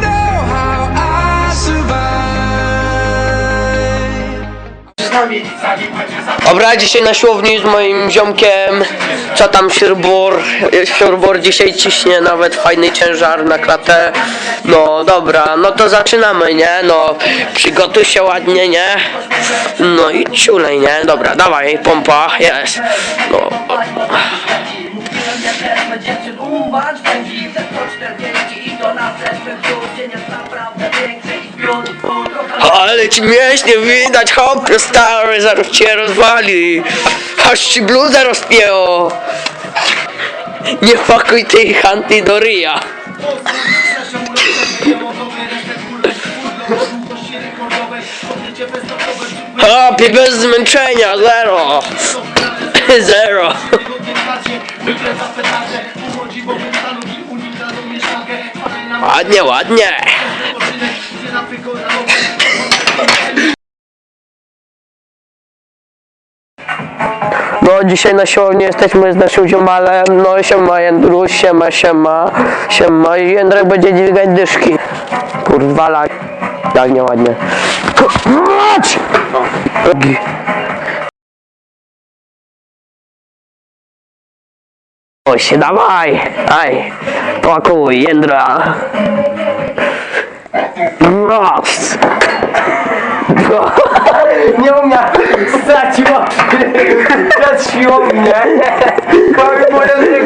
know how I survived. Dobra, dzisiaj na siłowni z moim ziomkiem. Co tam Siurbor? Siurbor dzisiaj ciśnie nawet fajny ciężar na klatę. No dobra, no to zaczynamy, nie? No przygotuj się ładnie, nie? No i ciulej, nie? Dobra, dawaj, pompa, jest. No. Ale ci mięśnie widać, hopie stary, zaraz cię rozwali. Aż ci bluzę rozpięło. Nie pakuj tej hanty do ryja. Hopie, bez zmęczenia, zero. Zero. Ładnie, ładnie. No dzisiaj na siłowni jesteśmy z naszym ziomalem, no siema Jędruś, siema, siema, siema i Jędrek będzie dźwigać dyszki. Kurwa lak. Tak nieładnie. Mać! Rogi. Oj się dawaj! Aj! Pakuj, Jędra! Raz! Nie umiem! Straciło! you up, man. Carbon monoxide